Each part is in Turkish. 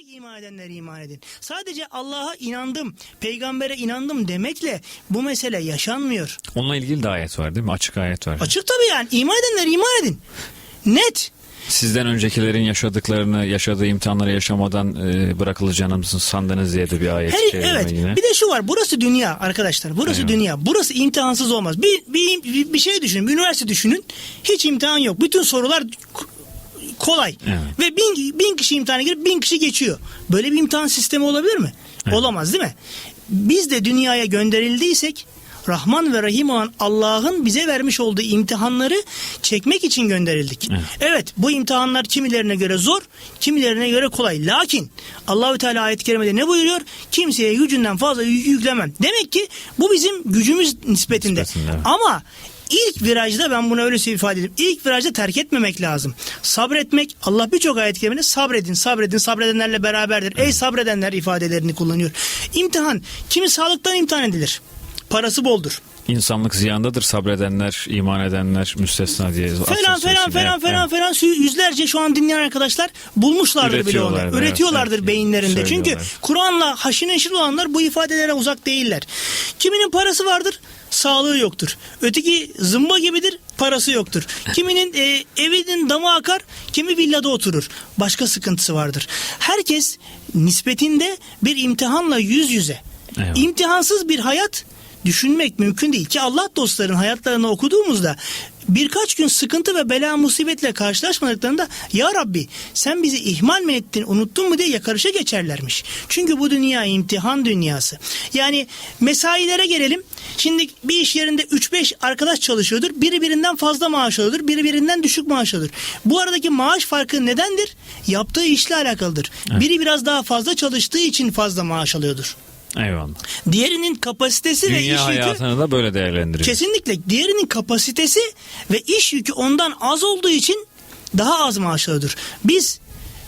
demek iman edenler iman edin? Sadece Allah'a inandım, peygambere inandım demekle bu mesele yaşanmıyor. Onunla ilgili de ayet var değil mi? Açık ayet var. Açık tabii yani iman edenler iman edin. Net. Sizden öncekilerin yaşadıklarını, yaşadığı imtihanları yaşamadan e, bırakılacağını mısın sandınız diye de bir ayet Her, evet. yine. Bir de şu var. Burası dünya arkadaşlar. Burası Evet. dünya. Burası imtihansız olmaz. Bir, bir, bir, şey düşünün. Bir üniversite düşünün. Hiç imtihan yok. Bütün sorular kolay. Evet. Ve bin, bin kişi imtihana girip bin kişi geçiyor. Böyle bir imtihan sistemi olabilir mi? Evet. Olamaz değil mi? Biz de dünyaya gönderildiysek Rahman ve Rahim olan Allah'ın bize vermiş olduğu imtihanları çekmek için gönderildik. Evet. Evet bu imtihanlar kimilerine göre zor, kimilerine göre kolay. Lakin Allahü Teala ayet-i kerimede ne buyuruyor? Kimseye gücünden fazla yük- yüklemem. Demek ki bu bizim gücümüz nispetinde. Nispetinde, evet. Ama ilk virajda ben bunu öyle ifade edeyim. İlk virajda terk etmemek lazım. Sabretmek Allah birçok ayet-i kerimede sabredin, sabredin, sabredenlerle beraberdir. Ey sabredenler ifadelerini kullanıyor. İmtihan kimi sağlıktan imtihan edilir. Parası boldur. İnsanlık ziyandadır sabredenler, iman edenler müstesna diye. Falan falan falan falan falan yüzlerce şu an dinleyen arkadaşlar bulmuşlardır bile onu. Evet, Üretiyorlardır evet. beyinlerinde. Çünkü. Kur'an'la haşır neşir olanlar bu ifadelere uzak değiller. Kiminin parası vardır, sağlığı yoktur. Öteki zımba gibidir, parası yoktur. Kiminin e, evinin damı akar, kimi villada oturur. Başka sıkıntısı vardır. Herkes nispetinde bir imtihanla yüz yüze. Eyvallah. İmtihansız bir hayat düşünmek mümkün değil ki Allah dostların hayatlarını okuduğumuzda birkaç gün sıkıntı ve bela musibetle karşılaşmadıklarında ya Rabbi sen bizi ihmal mi ettin unuttun mu diye yakarışa geçerlermiş. Çünkü bu dünya imtihan dünyası. Yani mesailere gelelim. Şimdi bir iş yerinde 3-5 arkadaş çalışıyordur. Biri birinden fazla maaş alıyordur. Biri birinden düşük maaş alıyordur. Bu aradaki maaş farkı nedendir? Yaptığı işle alakalıdır. Biri biraz daha fazla çalıştığı için fazla maaş alıyordur. Eyvallah. Diğerinin kapasitesi ve iş Dünya yükü hayatını da böyle değerlendiriyor. kesinlikle diğerinin kapasitesi ve iş yükü ondan az olduğu için daha az maaş alıyordur. Biz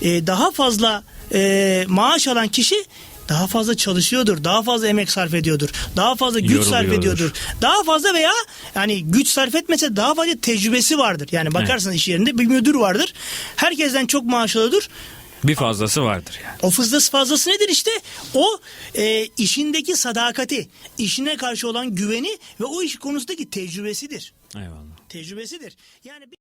e, daha fazla e, maaş alan kişi daha fazla çalışıyordur, daha fazla emek sarf ediyordur, daha fazla güç sarf ediyordur. Daha fazla veya yani güç sarf etmese daha fazla tecrübesi vardır. Yani bakarsınız iş yerinde bir müdür vardır. Herkesten çok maaş alıyordur. Bir fazlası vardır yani. O fazlası fazlası nedir işte? O e, işindeki sadakati, işine karşı olan güveni ve o iş konusundaki tecrübesidir. Eyvallah. Tecrübesidir. Yani bir-